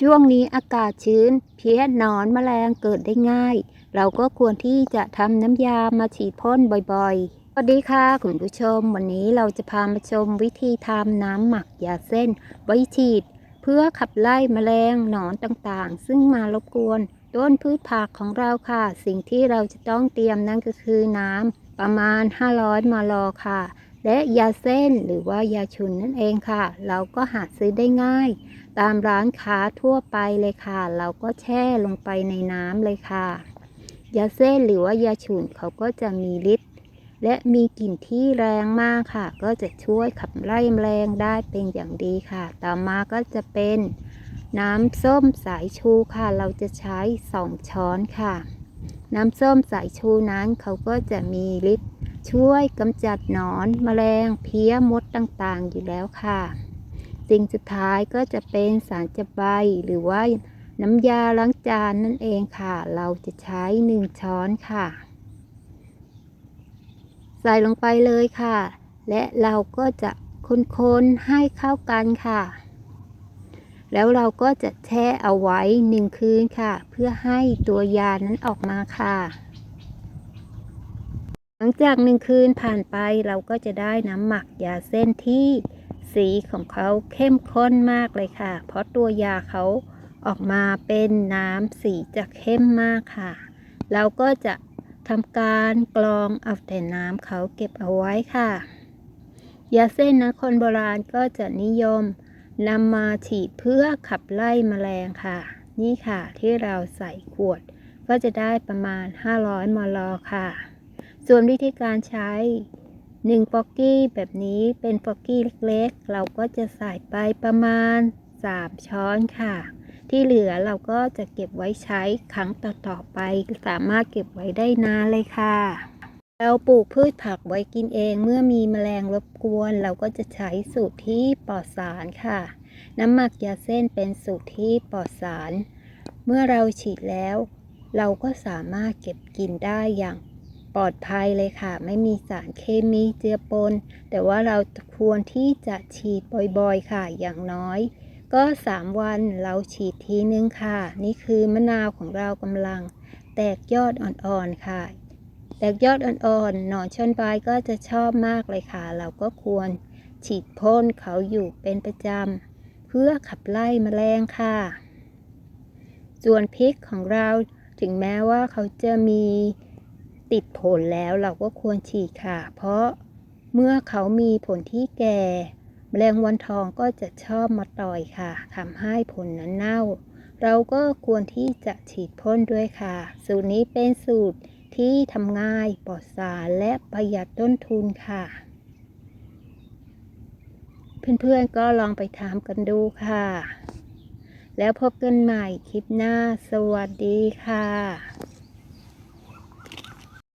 ช่วงนี้อากาศชื้น เพี้ยนอนแมลงเกิดได้ง่าย เราก็ควรที่จะทำน้ำยามาฉีดพ่นบ่อยๆ สวัสดีค่ะคุณผู้ชม วันนี้เราจะพามาชมวิธีทำน้ำหมักยาเส้น ไว้ฉีด เพื่อขับไล่แมลงหนอนต่างๆ ซึ่งมารบกวนต้นพืชผักของเราค่ะ สิ่งที่เราจะต้องเตรียมนั่นก็คือน้ำประมาณ 500 มลค่ะ และยาเส้นหรือว่ายาฉุนนั่นเองค่ะ เราก็หาซื้อได้ง่าย ตามร้านค้าทั่วไปเลยค่ะ เราก็แช่ลงไปในน้ำเลยค่ะ ยาเส้นหรือว่ายาฉุนเขาก็จะมีฤทธิ์และมีกลิ่นที่แรงมากค่ะ ก็จะช่วยขับไล่แมลงได้เป็นอย่างดีค่ะ ต่อมาก็จะเป็นน้ำส้มสายชูค่ะ เราจะใช้2ช้อนค่ะ น้ำส้มสายชูนั้นเขาก็จะมีฤทธิ์ช่วยกำจัดหนอนแมลงเพี้ยมดต่างๆอยู่แล้วค่ะ สิ่งสุดท้ายก็จะเป็นสารจับใบหรือว่าน้ำยาล้างจานนั่นเองค่ะ เราจะใช้หนึ่งช้อนค่ะ ใส่ลงไปเลยค่ะ และเราก็จะคนๆให้เข้ากันค่ะ แล้วเราก็จะแช่เอาไว้หนึ่งคืนค่ะ เพื่อให้ตัวยานั้นออกมาค่ะ หลังจากหนึ่งคืนผ่านไปเราก็จะได้น้ำหมักยาเส้นที่ สีของเขาเข้มข้นมากเลยค่ะ เพราะตัวยาเขาออกมาเป็นน้ำสีจะเข้มมากค่ะ เราก็จะทำการกรองเอาแต่น้ำเขาเก็บเอาไว้ค่ะ ยาเส้นนะคนโบราณก็จะนิยมนำมาฉีดเพื่อขับไล่แมลงค่ะ นี่ค่ะที่เราใส่ขวด ก็จะได้ประมาณ 500 มลค่ะ ส่วนวิธีการใช้ 1ฟอกกี้แบบนี้เป็นฟอกกี้เล็กๆ เราก็จะใส่ไปประมาณ 3 ช้อนค่ะ ที่เหลือเราก็จะเก็บไว้ใช้ครั้งต่อๆไป สามารถเก็บไว้ได้นานเลยค่ะ เราปลูกพืชผักไว้กินเองเมื่อมีแมลงรบกวน เราก็จะใช้สูตรที่ปลอดสารค่ะ น้ำหมักยาเส้นเป็นสูตรที่ปลอดสาร เมื่อเราฉีดแล้ว เราก็สามารถเก็บกินได้อย่าง ปลอดภัยเลยค่ะ ไม่มีสารเคมีเจือปน แต่ว่าเราควรที่จะฉีดบ่อยๆค่ะอย่างน้อย ก็ 3 วันเราฉีดทีนึงค่ะ นี่คือมะนาวของเรากำลัง แตกยอดอ่อนๆค่ะ แตกยอดอ่อนๆหนอนชนปลายก็จะชอบมากเลยค่ะ เราก็ควรฉีดพ่นเขาอยู่เป็นประจำเพื่อขับไล่แมลงค่ะ ส่วนพริกของเราถึงแม้ว่าเขาจะมี ติดผลแล้วเราก็ควรฉีดค่ะ เพราะเมื่อเขามีผลที่แก่แมลงวันทองก็จะชอบมาต่อยค่ะทำให้ผลนั้นเน่า เราก็ควรที่จะฉีดพ่นด้วยค่ะ สูตรนี้เป็นสูตรที่ทำง่ายปลอดสารและประหยัดต้นทุนค่ะ เพื่อนๆก็ลองไปทำกันดูค่ะ แล้วพบกันใหม่คลิปหน้าสวัสดีค่ะ